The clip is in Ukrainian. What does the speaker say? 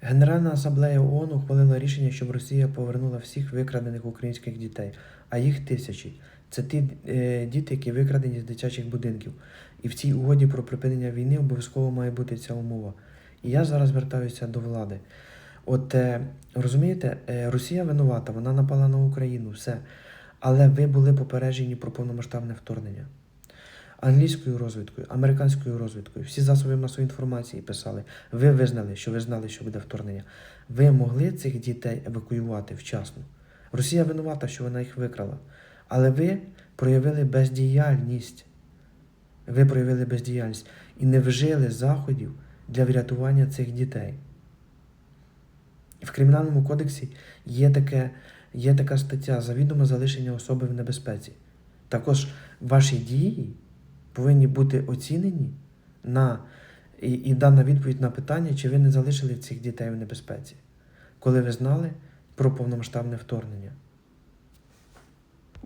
Генеральна асамблея ООН ухвалила рішення, щоб Росія повернула всіх викрадених українських дітей, а їх тисячі. Це ті е, діти, які викрадені з дитячих будинків. І в цій угоді про припинення війни обов'язково має бути ця умова. І я зараз звертаюся до влади. От е, розумієте, е, Росія винувата, вона напала на Україну, все. Але ви були попереджені про повномасштабне вторгнення. Англійською розвідкою, американською розвідкою, всі засоби масової інформації писали. Ви визнали, що ви знали, що буде вторгнення. Ви могли цих дітей евакуювати вчасно. Росія винувата, що вона їх викрала. Але ви проявили бездіяльність. Ви проявили бездіяльність і не вжили заходів для врятування цих дітей. В Кримінальному кодексі є, таке, є така стаття завідомо залишення особи в небезпеці. Також ваші дії повинні бути оцінені на, і, і дана відповідь на питання, чи ви не залишили цих дітей в небезпеці, коли ви знали про повномасштабне вторгнення.